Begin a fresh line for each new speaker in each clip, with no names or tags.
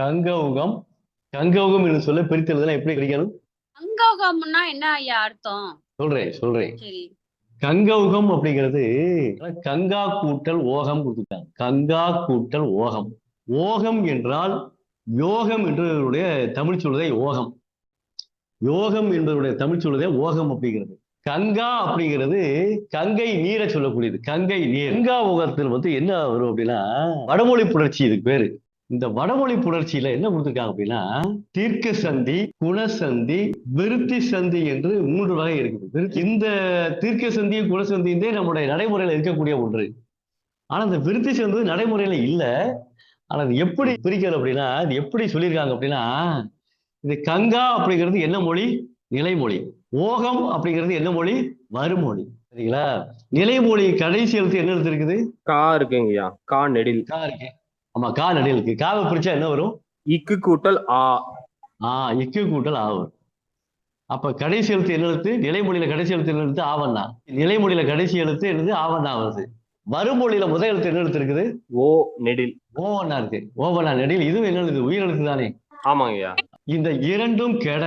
கங்கௌகம் கங்கௌகம் என்று சொல்ல பிரித்தெழுதலாம் எப்படி கிடைக்கணும்
அங்கோகம்னா என்ன ஐயா அர்த்தம்?
சொல்றேன் சொல்றேன். கங்கௌகம் அப்படிங்கிறது கங்கா கூட்டல் ஓகம் கொடுத்துருக்காங்க. கங்கா கூட்டல் ஓகம். ஓகம் என்றால் யோகம் என்பதனுடைய தமிழ் சொல்லுதே யோகம் யோகம் என்பதனுடைய தமிழ் சொல்லுதே ஓகம் அப்படிங்கிறது. கங்கா அப்படிங்கிறது கங்கை நீரை சொல்லக்கூடியது. கங்கை நீர். கங்கா ஓகத்தில் வந்து என்ன வரும் அப்படின்னா வடமொழி புணர்ச்சி இதுக்கு பேரு. இந்த வடமொழி புணர்ச்சியில என்ன கொடுத்துருக்காங்க அப்படின்னா தீர்க்க சந்தி குணசந்தி விருத்தி சந்தி என்று மூன்று வகை இருக்குது. இந்த தீர்க்க சந்தி குணசந்தியே நம்முடைய நடைமுறையில இருக்கக்கூடிய ஒன்று. ஆனா இந்த விருத்தி சந்தி நடைமுறையில இல்ல. ஆனா அது எப்படி பிரிக்கிறது அப்படின்னா இது எப்படி சொல்லியிருக்காங்க அப்படின்னா இது கங்கா அப்படிங்கிறது என்ன மொழி? நிலைமொழி. ஓகம் அப்படிங்கிறது என்ன மொழி? மறுமொழி. சரிங்களா? நிலைமொழி கடைசி எழுத்து என்ன எழுத்து இருக்குது
கா இருக்குங்கய்யா. கா நெடில்.
கா இருக்கு. ஆமா கா நடு இருக்கு. காவை பிரிச்சா என்ன வரும்?
இக்கு கூட்டல் ஆ.
ஆ இக்கு கூட்டல் ஆவம் அப்ப கடைசி எழுத்து என்ன எழுத்து? நிலைமொழியில கடைசி எழுத்து என்ன எழுத்து? ஆவண்ணா நிலைமொழியில கடைசி எழுத்து எழுது ஆவண்ணா வருது. மறுமொழியில முதல் எழுத்து என்ன எழுத்து இருக்குது?
ஓ நெடில்.
ஓவண்ணா இருக்கு. ஓவண்ணா நெடியில் இதுவும் என்ன எழுத்து உயிர் எழுத்து தானே.
ஆமாங்கய்யா
இந்த இரண்டும் கெட.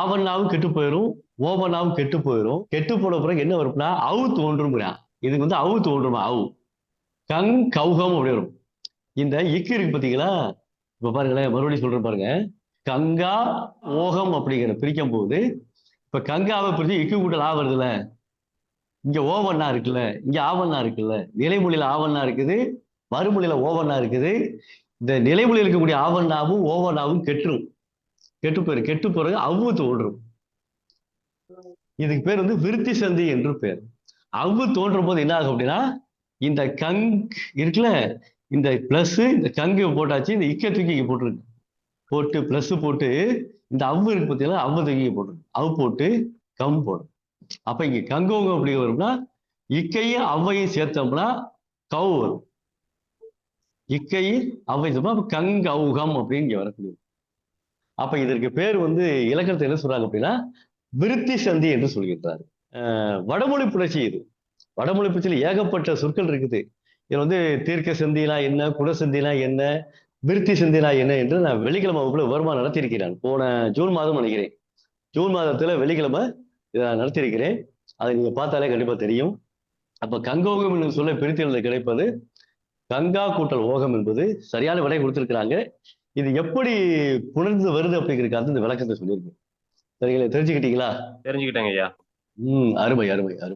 ஆவண்ணாவும் கெட்டு போயிடும் ஓவண்ணாவும் கெட்டு போயிடும் கெட்டு போன பிறகு என்ன வரும்னா அவு தோன்றுங்கிறான் இதுக்கு வந்து அவு தோன்றுமா? அவு. கங் கௌகம் அப்படி வரும். இந்த இக்கு இருக்கு பாத்தீங்களா இப்ப பாருங்களேன் மறுபடியும் சொல்றேன் பாருங்க. கங்கா ஓகம் அப்படிங்கிற பிரிக்கும் போது இப்ப கங்காவை பிரிச்சு இக்கு கூட்டல் ஆ வருதுல்ல? இங்க ஓவண்ணா இருக்குல்ல? இங்க ஆவண்ணா இருக்குல்ல? நிலைமொழியில ஆவண்ணா இருக்குது மறுமொழியில ஓவண்ணா இருக்குது. இந்த நிலைமொழியில் இருக்கக்கூடிய ஆவண்ணாவும் ஓவண்ணாவும் கெட்டுரும். கெட்டு போயிரு கெட்டு போறது அவ்வு தோன்றும். இதுக்கு பேர் வந்து விருத்தி சந்தி என்று பேர். அவ்வு தோன்றும் போது என்ன ஆகும் அப்படின்னா இந்த கங் இருக்குல்ல இந்த ப்ளஸ் இந்த கங்கு போட்டாச்சு இந்த இக்க தூக்கி போட்டிருக்கு. போட்டு ப்ளஸ்ஸு போட்டு இந்த அவ்வு இருக்கு பார்த்தீங்களா அவ்வு தூக்கி போட்டிருக்கு. அவு போட்டு கம் போடும் அப்ப இங்க கங்கோங்க அப்படி வரும்னா இக்கையும் அவ்வையும் சேர்த்தோம்னா கவு வரும். இக்கையும் அவை சேர்த்தோம்னா அவுகம் அப்படின்னு இங்க வரக்கூடியது அப்ப இதற்கு பேர் வந்து இலக்கணத்தை என்ன சொல்றாங்க அப்படின்னா விருத்தி சந்தி என்று சொல்கின்றார். வடமொழி புரட்சி இது. வடமொழி புரட்சியில் ஏகப்பட்ட சொற்கள் இருக்குது. இது வந்து தீர்க்க சந்தினா என்ன குணசந்தினா என்ன விருத்தி சந்தினா என்ன என்று நான் வெள்ளிக்கிழமை வகுப்புல விவரமா நடத்தியிருக்கிறேன். போன ஜூன் மாதம் நினைக்கிறேன். ஜூன் மாதத்துல வெள்ளிக்கிழமை இதை நான் நடத்தியிருக்கிறேன். அதை நீங்க பார்த்தாலே கண்டிப்பா தெரியும். அப்ப கங்கோகம் என்று சொல்ல பிரித்தெழுத கிடைப்பது கங்கா கூட்டல் ஓகம் என்பது சரியான விடை கொடுத்திருக்கிறாங்க. இது எப்படி புணர்ந்து வருது அப்படிங்கிறதுக்காக இந்த விளக்கத்தை சொல்லியிருக்கேன். சரிங்களா? தெரிஞ்சுக்கிட்டீங்களா?
தெரிஞ்சுக்கிட்டேங்க ஐயா.
ம் அருமை அருமை அருமை.